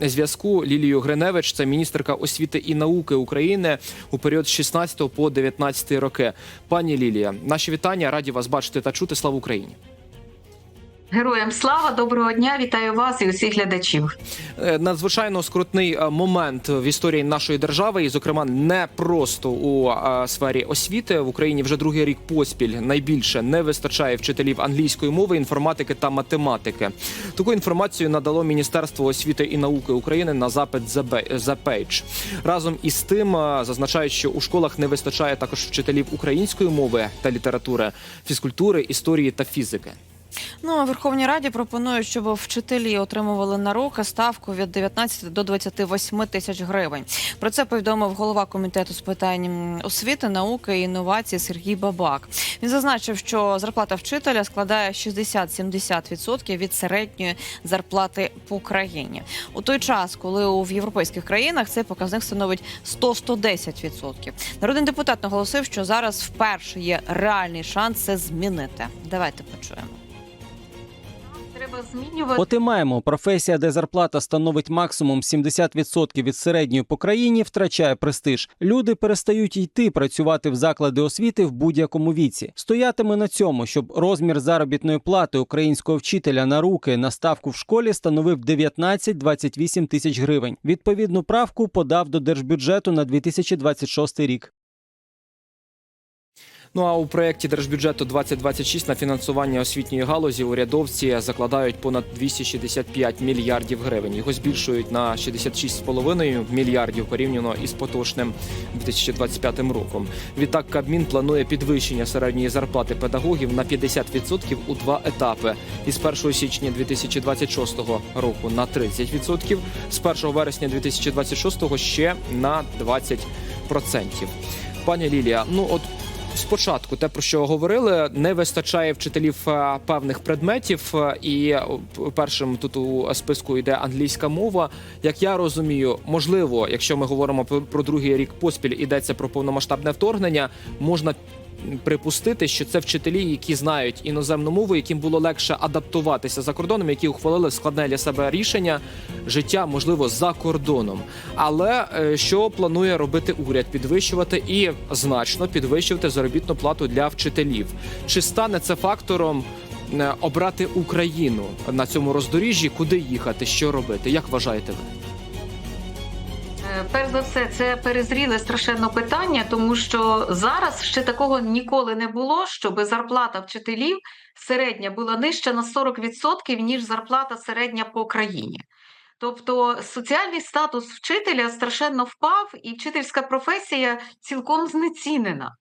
зв'язку Лілію Гриневич, це міністерка освіти і науки України у період з 16 по 19 роки. Пані Лілія, наші вітання, раді вас бачити та чути. Слава Україні! Героям слава, доброго дня! Вітаю вас і усіх глядачів. Е, Надзвичайно скрутний е, момент в історії нашої держави, і, зокрема, не просто у е, сфері освіти в Україні вже другий рік поспіль найбільше не вистачає вчителів англійської мови, інформатики та математики. Таку інформацію надало Міністерство освіти і науки України на запит The Page. Разом із тим зазначають, що у школах не вистачає також вчителів української мови та літератури, фізкультури, історії та фізики. Ну а Верховній Раді пропонують, щоб вчителі отримували на руки ставку від 19 до 28 тисяч гривень. Про це повідомив голова комітету з питань освіти, науки і інновацій Сергій Бабак. Він зазначив, що зарплата вчителя складає 60-70% від середньої зарплати по країні. У той час, коли у європейських країнах цей показник становить 100-110%. Народний депутат наголосив, що зараз вперше є реальний шанс це змінити. Давайте почуємо. Треба змінювати. От і маємо професія, де зарплата становить максимум 70% від середньої по країні, втрачає престиж. Люди перестають йти працювати в заклади освіти в будь-якому віці. Стоятиме на цьому, щоб розмір заробітної плати українського вчителя на руки на ставку в школі становив 19-28 тисяч гривень. Відповідну правку подав до держбюджету на 2026 рік. Ну а у проєкті держбюджету 2026 на фінансування освітньої галузі урядовці закладають понад 265 мільярдів гривень. Його збільшують на 66,5 мільярдів порівняно із поточним 2025 роком. Відтак Кабмін планує підвищення середньої зарплати педагогів на 50% у два етапи: із 1 січня 2026 року на 30%, з 1 вересня 2026 ще на 20%. Пані Лілія, ну от Спочатку, те про що говорили, не вистачає вчителів е, певних предметів, е, і е, першим тут у списку йде англійська мова. Як я розумію, можливо, якщо ми говоримо про другий рік поспіль, ідеться про повномасштабне вторгнення, можна припустити, що це вчителі, які знають іноземну мову, яким було легше адаптуватися за кордоном, які ухвалили складне для себе рішення життя, можливо, за кордоном. Але е, що планує робити уряд? Підвищувати і значно підвищувати заробітну плату для вчителів. Чи стане це фактором? е, Обрати Україну на цьому роздоріжжі, куди їхати, що робити? Як вважаєте ви? Перш за все, це перезріле страшенно питання, тому що зараз ще такого ніколи не було, щоб зарплата вчителів середня була нижча на 40%, ніж зарплата середня по країні. Тобто соціальний статус вчителя страшенно впав, і вчительська професія цілком знецінена.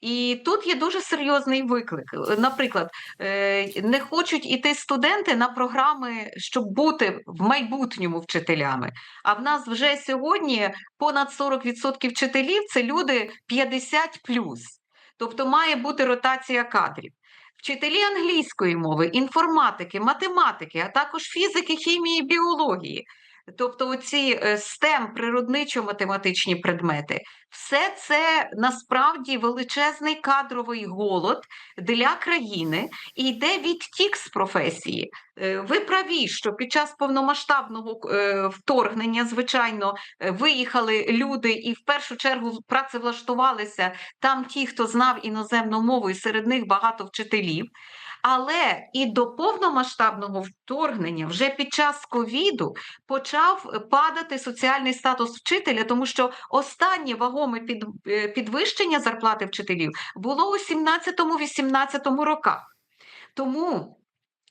І тут є дуже серйозний виклик. Наприклад, е, не хочуть іти студенти на програми, щоб бути в майбутньому вчителями. А в нас вже сьогодні понад 40% вчителів це люди 50 Тобто має бути ротація кадрів. Вчителі англійської мови, інформатики, математики, а також фізики, хімії, біології. Тобто оці е, STEM, природничо-математичні предмети, все це насправді величезний кадровий голод для країни і йде відтік з професії. Е, Ви праві, що під час повномасштабного е, вторгнення, звичайно, виїхали люди і в першу чергу працевлаштувалися там ті, хто знав іноземну мову, і серед них багато вчителів. Але і до повномасштабного вторгнення, вже під час ковіду, почав падати соціальний статус вчителя, тому що останнє вагоме під, е, підвищення зарплати вчителів було у 17-18 роках. Тому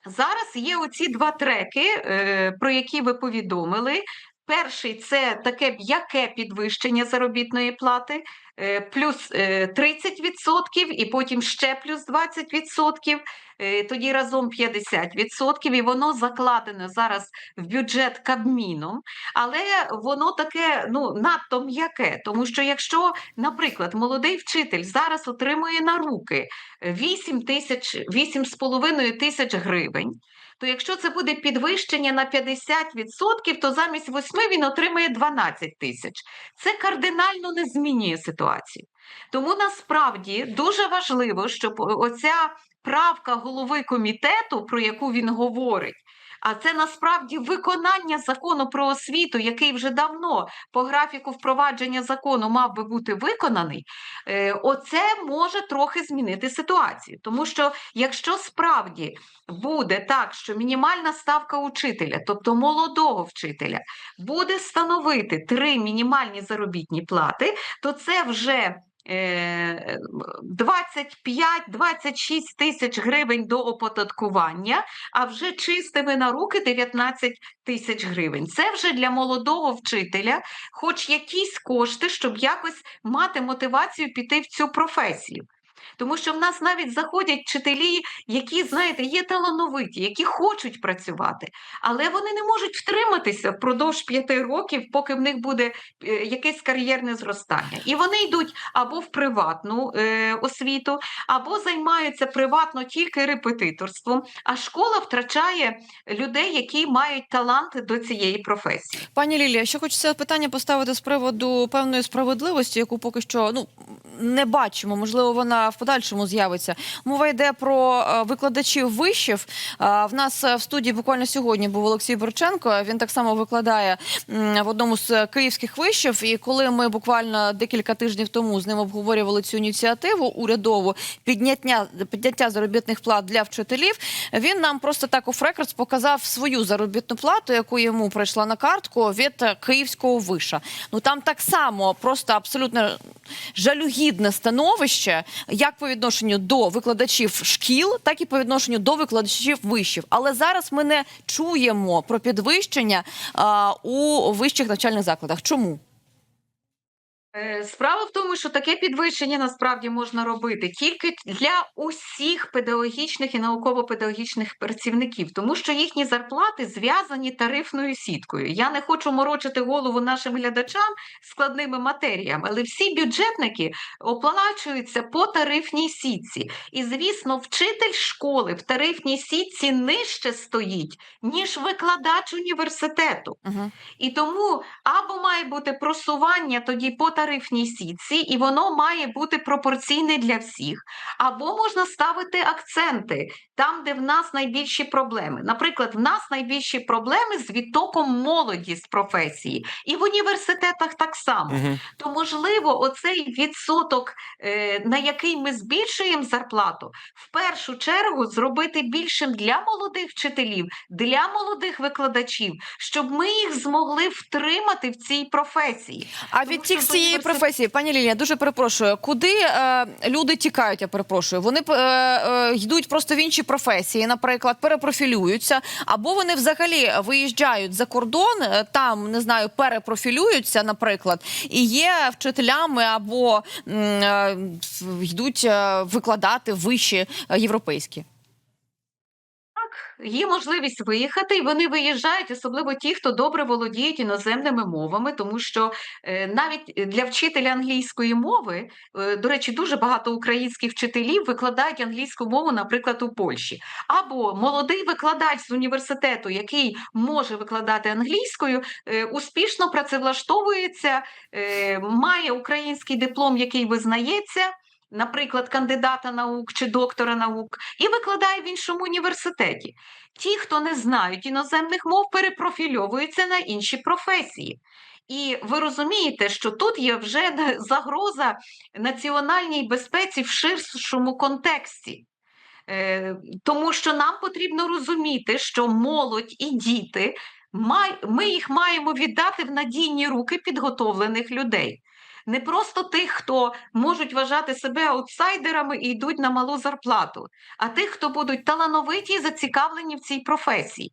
зараз є оці два треки, е, про які ви повідомили. Перший це таке м'яке підвищення заробітної плати, е, плюс е, 30% і потім ще плюс 20%, е, тоді разом 50%, і воно закладено зараз в бюджет Кабміном, але воно таке ну, надто м'яке, тому що якщо, наприклад, молодий вчитель зараз отримує на руки 8 тисяч, 8,5 тисяч гривень, то якщо це буде підвищення на 50%, то замість 8 він отримає 12 тисяч. Це кардинально не змінює ситуацію. Тому насправді дуже важливо, щоб оця правка голови комітету, про яку він говорить, А це насправді виконання закону про освіту, який вже давно по графіку впровадження закону мав би бути виконаний. Е, Оце може трохи змінити ситуацію, тому що якщо справді буде так, що мінімальна ставка учителя, тобто молодого вчителя, буде становити три мінімальні заробітні плати, то це вже 25-26 тисяч гривень до оподаткування, а вже чистими на руки 19 тисяч гривень. Це вже для молодого вчителя, хоч якісь кошти, щоб якось мати мотивацію піти в цю професію. Тому що в нас навіть заходять вчителі, які, знаєте, є талановиті, які хочуть працювати, але вони не можуть втриматися впродовж п'яти років, поки в них буде е, якесь кар'єрне зростання. І вони йдуть або в приватну е, освіту, або займаються приватно тільки репетиторством, а школа втрачає людей, які мають талант до цієї професії. Пані Лілія, ще хочеться питання поставити з приводу певної справедливості, яку поки що ну не бачимо. Можливо, вона в подальшому з'явиться. Мова йде про е, викладачів вишів. Е, В нас е, в студії буквально сьогодні був Олексій Борченко. Він так само викладає в одному з київських вишів. І коли ми буквально декілька тижнів тому з ним обговорювали цю ініціативу урядову підняття підняття заробітних плат для вчителів, він нам просто так у Фрекерс показав свою заробітну плату, яку йому прийшла на картку від київського виша. Ну там так само просто абсолютно жалюгідне становище, як по відношенню до викладачів шкіл, так і по відношенню до викладачів вишів. Але зараз ми не чуємо про підвищення а, у вищих навчальних закладах. Чому? Е, Справа в тому, що таке підвищення насправді можна робити тільки для усіх педагогічних і науково-педагогічних працівників, тому що їхні зарплати зв'язані тарифною сіткою. Я не хочу морочити голову нашим глядачам складними матеріями, але всі бюджетники оплачуються по тарифній сітці. І, звісно, вчитель школи в тарифній сітці нижче стоїть, ніж викладач університету. Угу. І тому або має бути просування тоді по тарифній сітці, і воно має бути пропорційне для всіх, або можна ставити акценти там, де в нас найбільші проблеми. Наприклад, в нас найбільші проблеми з відтоком молоді з професії, і в університетах так само. Угу. То можливо, оцей відсоток, е, на який ми збільшуємо зарплату, в першу чергу зробити більшим для молодих вчителів, для молодих викладачів, щоб ми їх змогли втримати в цій професії. А відтік що з цієї професії, пані Лілія, дуже перепрошую. Куди е, люди тікають? Я перепрошую. Вони е, е, йдуть просто в інші професії, наприклад, перепрофілюються, або вони взагалі виїжджають за кордон, е, там не знаю, перепрофілюються, наприклад, і є вчителями або м, е, йдуть е, викладати вищі е, європейські. Є можливість виїхати, і вони виїжджають, особливо ті, хто добре володіють іноземними мовами, тому що е, навіть для вчителя англійської мови, е, до речі, дуже багато українських вчителів викладають англійську мову, наприклад, у Польщі. Або молодий викладач з університету, який може викладати англійською, е, успішно працевлаштовується, має український диплом, який визнається. Наприклад, кандидата наук чи доктора наук, і викладає в іншому університеті. Ті, хто не знають іноземних мов, перепрофільовуються на інші професії. І ви розумієте, що тут є вже загроза національній безпеці в ширшому контексті. Е, Тому що нам потрібно розуміти, що молодь і діти, ми їх маємо віддати в надійні руки підготовлених людей. Не просто тих, хто можуть вважати себе аутсайдерами і йдуть на малу зарплату, а тих, хто будуть талановиті і зацікавлені в цій професії.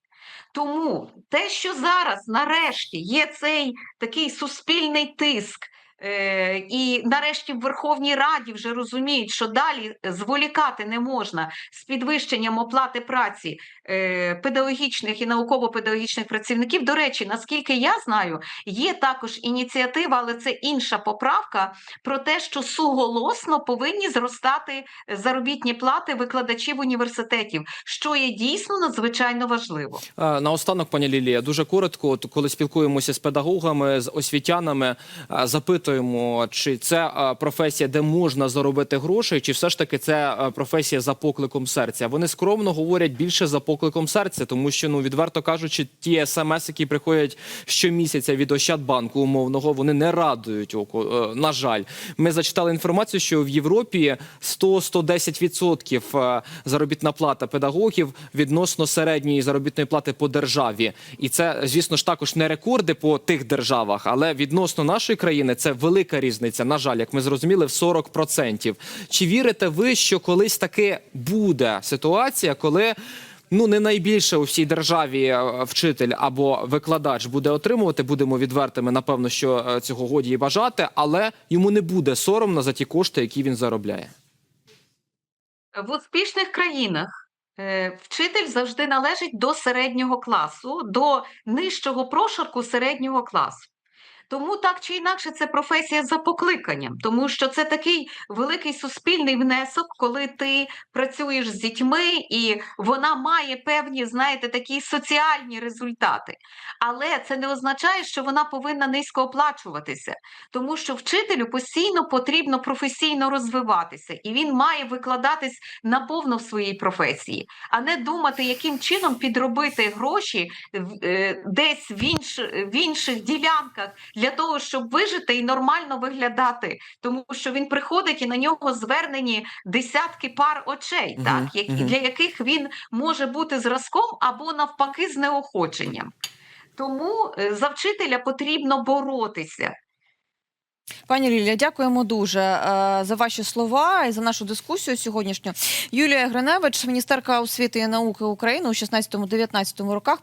Тому те, що зараз нарешті є цей такий суспільний тиск, е, і нарешті в Верховній Раді вже розуміють, що далі зволікати не можна з підвищенням оплати праці е, педагогічних і науково-педагогічних працівників. До речі, наскільки я знаю, є також ініціатива, але це інша поправка про те, що суголосно повинні зростати заробітні плати викладачів університетів, що є дійсно надзвичайно важливо. Е, Наостанок, пані Лілія, дуже коротко, от коли спілкуємося з педагогами, з освітянами, запитуємо. Запитуємо, чи це е, професія, де можна заробити гроші, чи все ж таки це е, професія за покликом серця. Вони скромно говорять більше за покликом серця, тому що ну відверто кажучи, ті смс, які приходять щомісяця від Ощадбанку умовного, вони не радують око. Е, На жаль, ми зачитали інформацію, що в Європі 100-110% е, заробітна плата педагогів відносно середньої заробітної плати по державі, і це звісно ж також не рекорди по тих державах, але відносно нашої країни це велика різниця. На жаль, як ми зрозуміли, в 40%. Чи вірите ви, що колись таки буде ситуація, коли ну не найбільше у всій державі е, вчитель або викладач буде отримувати? Будемо відвертими, напевно, що е, цього годі і бажати, але йому не буде соромно за ті кошти, які він заробляє. В успішних країнах е, вчитель завжди належить до середнього класу, до нижчого прошарку середнього класу. Тому так чи інакше це професія за покликанням, тому що це такий великий суспільний внесок, коли ти працюєш з дітьми, і вона має певні, знаєте, такі соціальні результати. Але це не означає, що вона повинна низько оплачуватися, тому що вчителю постійно потрібно професійно розвиватися, і він має викладатись наповно в своїй професії, а не думати, яким чином підробити гроші е, десь в, інш, в інших ділянках для того, щоб вижити і нормально виглядати, тому що він приходить і на нього звернені десятки пар очей, Мгм, так які, для яких він може бути зразком або навпаки знеохоченням. Тому е, за вчителя потрібно боротися. Пані Лілія, дякуємо дуже е, за ваші слова і за нашу дискусію сьогоднішню. Юлія Гриневич, міністерка освіти і науки України у 16-19 роках.